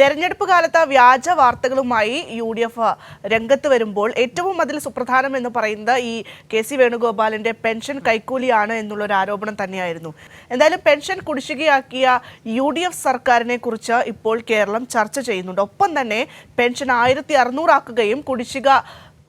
തെരഞ്ഞെടുപ്പ് കാലത്ത് വ്യാജ വാർത്തകളുമായി യു ഡി എഫ് രംഗത്ത് വരുമ്പോൾ ഏറ്റവും അതിൽ സുപ്രധാനം എന്ന് പറയുന്നത് ഈ കെ സി വേണുഗോപാലിന്റെ പെൻഷൻ കൈക്കൂലിയാണ് എന്നുള്ള ഒരു ആരോപണം തന്നെയായിരുന്നു. എന്തായാലും പെൻഷൻ കുടിശ്ശികയാക്കിയ യു ഡി എഫ് സർക്കാരിനെ കുറിച്ച് ഇപ്പോൾ കേരളം ചർച്ച ചെയ്യുന്നുണ്ട്. ഒപ്പം തന്നെ പെൻഷൻ ആയിരത്തി അറുന്നൂറാക്കുകയും കുടിശ്ശിക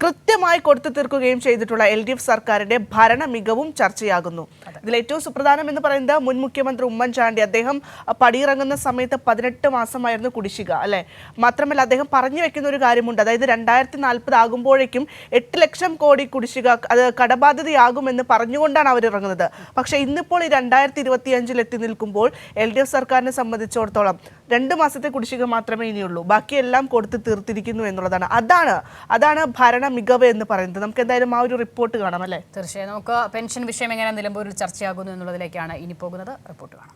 കൃത്യമായി കൊടുത്തു തീർക്കുകയും ചെയ്തിട്ടുള്ള എൽ ഡി എഫ് സർക്കാരിന്റെ ഭരണ മികവും ചർച്ചയാകുന്നു. ഇതിൽ ഏറ്റവും സുപ്രധാനം എന്ന് പറയുന്നത് മുൻ മുഖ്യമന്ത്രി ഉമ്മൻചാണ്ടി. അദ്ദേഹം പടിയിറങ്ങുന്ന സമയത്ത് പതിനെട്ട് മാസമായിരുന്നു കുടിശ്ശിക അല്ലെ? മാത്രമല്ല അദ്ദേഹം പറഞ്ഞു വെക്കുന്ന ഒരു കാര്യമുണ്ട്. അതായത് രണ്ടായിരത്തി നാൽപ്പത് ആകുമ്പോഴേക്കും എട്ട് ലക്ഷം കോടി കുടിശ്ശിക അത് കടബാധ്യതയാകുമെന്ന് പറഞ്ഞുകൊണ്ടാണ് അവർ ഇറങ്ങുന്നത്. പക്ഷേ ഇന്നിപ്പോൾ ഈ രണ്ടായിരത്തി ഇരുപത്തി അഞ്ചിൽ എത്തി നിൽക്കുമ്പോൾ എൽ ഡി എഫ് സർക്കാരിനെ സംബന്ധിച്ചിടത്തോളം രണ്ട് മാസത്തെ കുടിശ്ശിക മാത്രമേ ഇനിയുള്ളൂ. ബാക്കിയെല്ലാം കൊടുത്തു തീർത്തിരിക്കുന്നു എന്നുള്ളതാണ്. അതാണ് അതാണ് ഭരണ മികവ് എന്ന് പറയുന്നത്? നമുക്ക് എന്തായാലും ആ ഒരു റിപ്പോർട്ട് കാണാം അല്ലേ? തീർച്ചയായും. നമുക്ക് പെൻഷൻ വിഷയം എങ്ങനെ നിലമ്പൂരിൽ ചർച്ചയാകുന്നു എന്നുള്ളതിലേക്കാണ് ഇനി പോകുന്നത്. റിപ്പോർട്ട് കാണാം.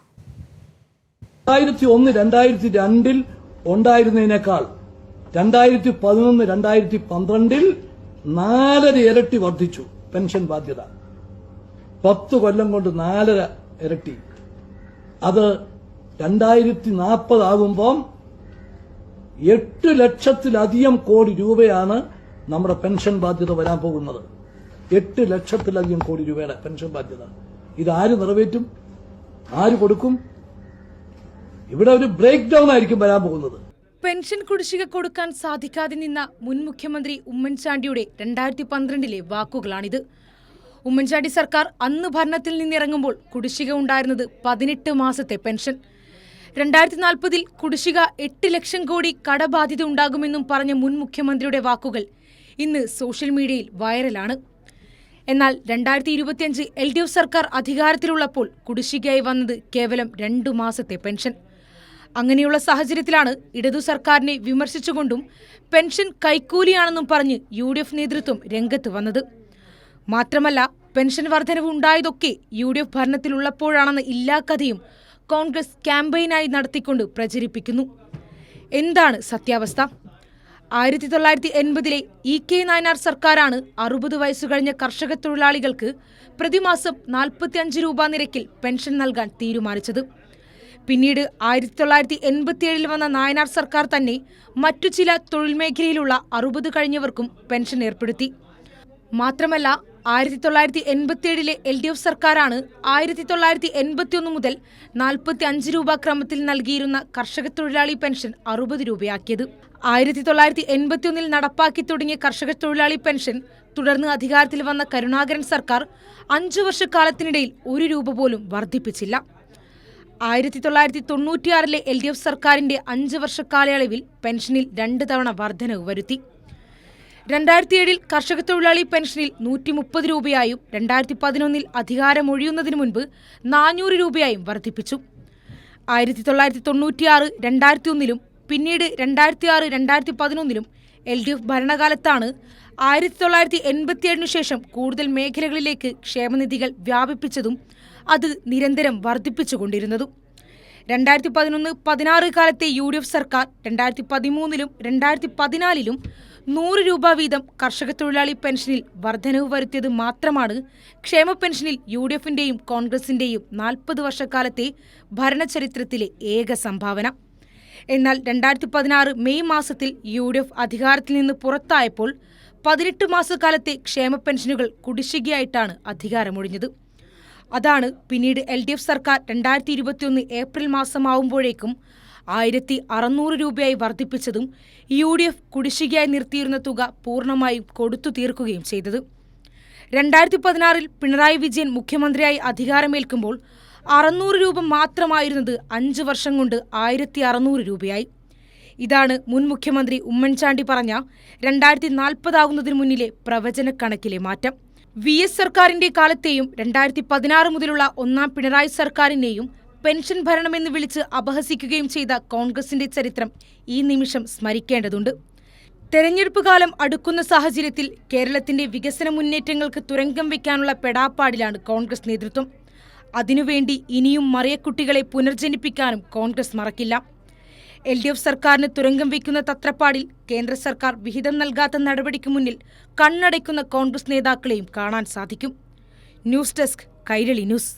രണ്ടായിരത്തി ഒന്ന് രണ്ടായിരത്തി രണ്ടിൽ ഉണ്ടായിരുന്നതിനേക്കാൾ രണ്ടായിരത്തി പതിനൊന്ന് രണ്ടായിരത്തി പന്ത്രണ്ടിൽ നാലര ഇരട്ടി വർദ്ധിച്ചു പെൻഷൻ ബാധ്യത. പത്ത് കൊല്ലം കൊണ്ട് നാലര ഇരട്ടി. അത് രണ്ടായിരത്തി നാൽപ്പതാകുമ്പം എട്ട് ലക്ഷത്തിലധികം കോടി രൂപയാണ് നമ്മുടെ പെൻഷൻ ബാധ്യത വരാൻ പോകുന്നത് എട്ട് ലക്ഷത്തിലധികം കോടി രൂപയുടെ പെൻഷൻ ബാധ്യത. ഇത് ആര് നിറവേറ്റും? ആര് കൊടുക്കും? ഇവിടെ ഒരു ബ്രേക്ക് ഡൗൺ ആയിരിക്കും വരാൻ പോകുന്നത്. പെൻഷൻ കുടിശ്ശിക കൊടുക്കാൻ സാധിക്കാതെ നിന്ന മുൻ മുഖ്യമന്ത്രി ഉമ്മൻചാണ്ടിയുടെ രണ്ടായിരത്തി പന്ത്രണ്ടിലെ വാക്കുകളാണിത്. ഉമ്മൻചാണ്ടി സർക്കാർ അന്ന് ഭരണത്തിൽ നിന്നിറങ്ങുമ്പോൾ കുടിശ്ശിക ഉണ്ടായിരുന്നത് പതിനെട്ട് മാസത്തെ പെൻഷൻ. രണ്ടായിരത്തി നാൽപ്പതിൽ കുടിശ്ശിക എട്ട് ലക്ഷം കോടി കടബാധ്യത ഉണ്ടാകുമെന്നും പറഞ്ഞ മുൻ മുഖ്യമന്ത്രിയുടെ വാക്കുകൾ ഇന്ന് സോഷ്യൽ മീഡിയയിൽ വൈറലാണ്. എന്നാൽ രണ്ടായിരത്തി ഇരുപത്തിയഞ്ച് എൽ ഡി എഫ് സർക്കാർ അധികാരത്തിലുള്ളപ്പോൾ കുടിശ്ശികയായി വന്നത് കേവലം രണ്ടു മാസത്തെ പെൻഷൻ. അങ്ങനെയുള്ള സാഹചര്യത്തിലാണ് ഇടതു സർക്കാരിനെ വിമർശിച്ചുകൊണ്ടും പെൻഷൻ കൈക്കൂലിയാണെന്നും പറഞ്ഞ് യു ഡി എഫ് നേതൃത്വം രംഗത്ത് വന്നത്. മാത്രമല്ല പെൻഷൻ വർധനവ് ഉണ്ടായതൊക്കെ യു ഡി എഫ് ഭരണത്തിലുള്ളപ്പോഴാണെന്ന ഇല്ലാ കഥയും കോൺഗ്രസ് ക്യാമ്പയിനായി നടത്തിക്കൊണ്ട് പ്രചരിപ്പിക്കുന്നു. എന്താണ് സത്യാവസ്ഥ? ആയിരത്തി തൊള്ളായിരത്തി എൺപതിലെ ഇ കെ നായനാർ സർക്കാരാണ് അറുപത് വയസ്സു കഴിഞ്ഞ കർഷക തൊഴിലാളികൾക്ക് പ്രതിമാസം നാൽപ്പത്തിയഞ്ച് രൂപ നിരക്കിൽ പെൻഷൻ നൽകാൻ തീരുമാനിച്ചത്. പിന്നീട് ആയിരത്തി തൊള്ളായിരത്തി എൺപത്തിയേഴിൽ വന്ന നായനാർ സർക്കാർ തന്നെ മറ്റു ചില തൊഴിൽ മേഖലയിലുള്ള അറുപത് കഴിഞ്ഞവർക്കും പെൻഷൻ ഏർപ്പെടുത്തി. മാത്രമല്ല ആയിരത്തി തൊള്ളായിരത്തി എൺപത്തിയേഴിലെ എൽ ഡി എഫ് സർക്കാരാണ് ആയിരത്തി തൊള്ളായിരത്തി എൺപത്തിയൊന്ന് മുതൽ നാൽപ്പത്തി അഞ്ച് രൂപ ക്രമത്തിൽ നൽകിയിരുന്ന കർഷക തൊഴിലാളി പെൻഷൻ അറുപത് രൂപയാക്കിയത്. ആയിരത്തി തൊള്ളായിരത്തി എൺപത്തിയൊന്നിൽ നടപ്പാക്കി തുടങ്ങിയ കർഷക തൊഴിലാളി പെൻഷൻ തുടർന്ന് അധികാരത്തിൽ വന്ന കരുണാകരൻ സർക്കാർ അഞ്ചു വർഷക്കാലത്തിനിടയിൽ ഒരു രൂപ പോലും വർദ്ധിപ്പിച്ചില്ല. ആയിരത്തി തൊള്ളായിരത്തി തൊണ്ണൂറ്റിയാറിലെ എൽ ഡി എഫ് സർക്കാരിന്റെ അഞ്ച് വർഷക്കാലയളവിൽ പെൻഷനിൽ രണ്ട് തവണ വർധനവ് വരുത്തി. രണ്ടായിരത്തി ഏഴിൽ കർഷക തൊഴിലാളി പെൻഷനിൽ നൂറ്റി മുപ്പത് രൂപയായും രണ്ടായിരത്തി പതിനൊന്നിൽ അധികാരമൊഴിയുന്നതിന് മുൻപ് നാനൂറ് രൂപയായും വർദ്ധിപ്പിച്ചു. ആയിരത്തി തൊള്ളായിരത്തി തൊണ്ണൂറ്റിയാറ് രണ്ടായിരത്തി ഒന്നിലും പിന്നീട് രണ്ടായിരത്തി ആറ് രണ്ടായിരത്തി പതിനൊന്നിലും എൽ ഡി എഫ് ഭരണകാലത്താണ് ആയിരത്തി തൊള്ളായിരത്തി എൺപത്തിയേഴിനു ശേഷം കൂടുതൽ മേഖലകളിലേക്ക് ക്ഷേമനിധികൾ വ്യാപിപ്പിച്ചതും അത് നിരന്തരം വർദ്ധിപ്പിച്ചുകൊണ്ടിരുന്നതും. രണ്ടായിരത്തി പതിനൊന്ന് പതിനാറ് കാലത്തെ യു ഡി എഫ് സർക്കാർ രണ്ടായിരത്തി പതിമൂന്നിലും രണ്ടായിരത്തി പതിനാലിലും നൂറ് രൂപ വീതം കർഷക തൊഴിലാളി പെൻഷനിൽ വർധനവ് വരുത്തിയത് മാത്രമാണ്. ക്ഷേമ പെൻഷനിൽ യു ഡി എഫിന്റെയും കോൺഗ്രസിന്റെയും നാൽപ്പത് വർഷക്കാലത്തെ ഭരണചരിത്രത്തിലെ ഏക സംഭാവന. എന്നാൽ രണ്ടായിരത്തി പതിനാറ് മെയ് മാസത്തിൽ യു ഡി എഫ് അധികാരത്തിൽ നിന്ന് പുറത്തായപ്പോൾ പതിനെട്ട് മാസക്കാലത്തെ ക്ഷേമ പെൻഷനുകൾ കുടിശ്ശികയായിട്ടാണ് അധികാരമൊഴിഞ്ഞത്. അതാണ് പിന്നീട് എൽ ഡി എഫ് സർക്കാർ രണ്ടായിരത്തി ഇരുപത്തിയൊന്ന് ഏപ്രിൽ മാസമാവുമ്പോഴേക്കും ആയിരത്തി അറുന്നൂറ് രൂപയായി വർദ്ധിപ്പിച്ചതും യു ഡി എഫ് കുടിശ്ശികയായി നിർത്തിയിരുന്ന തുക പൂർണമായും കൊടുത്തു തീർക്കുകയും ചെയ്തത്. രണ്ടായിരത്തി പതിനാറിൽ പിണറായി വിജയൻ മുഖ്യമന്ത്രിയായി അധികാരമേൽക്കുമ്പോൾ അറുന്നൂറ് രൂപ മാത്രമായിരുന്നത് അഞ്ച് വർഷം കൊണ്ട് ആയിരത്തി അറുന്നൂറ് രൂപയായി. ഇതാണ് മുൻ മുഖ്യമന്ത്രി ഉമ്മൻചാണ്ടി പറഞ്ഞ രണ്ടായിരത്തി നാൽപ്പതാകുന്നതിന് മുന്നിലെ പ്രവചന കണക്കിലെ മാറ്റം. വി എസ് സർക്കാരിന്റെ കാലത്തെയും രണ്ടായിരത്തി പതിനാറ് മുതലുള്ള ഒന്നാം പിണറായി സർക്കാരിനെയും പെൻഷൻ ഭരണമെന്ന് വിളിച്ച് അപഹസിക്കുകയും ചെയ്ത കോൺഗ്രസിന്റെ ചരിത്രം ഈ നിമിഷം സ്മരിക്കേണ്ടതുണ്ട്. തെരഞ്ഞെടുപ്പ് കാലം അടുക്കുന്ന സാഹചര്യത്തിൽ കേരളത്തിന്റെ വികസന മുന്നേറ്റങ്ങൾക്ക് തുരങ്കം വയ്ക്കാനുള്ള പെടാപ്പാടിലാണ് കോൺഗ്രസ് നേതൃത്വം. അതിനുവേണ്ടി ഇനിയും മറിയക്കുട്ടികളെ പുനർജനിപ്പിക്കാനും കോൺഗ്രസ് മറക്കില്ല. എൽ ഡി എഫ് സർക്കാരിന് തുരങ്കം വയ്ക്കുന്ന തത്രപ്പാടിൽ കേന്ദ്ര സർക്കാർ വിഹിതം നൽകാത്ത നടപടിക്ക് മുന്നിൽ കണ്ണടയ്ക്കുന്ന കോൺഗ്രസ് നേതാക്കളെയും കാണാൻ സാധിക്കും. News desk Kairali news.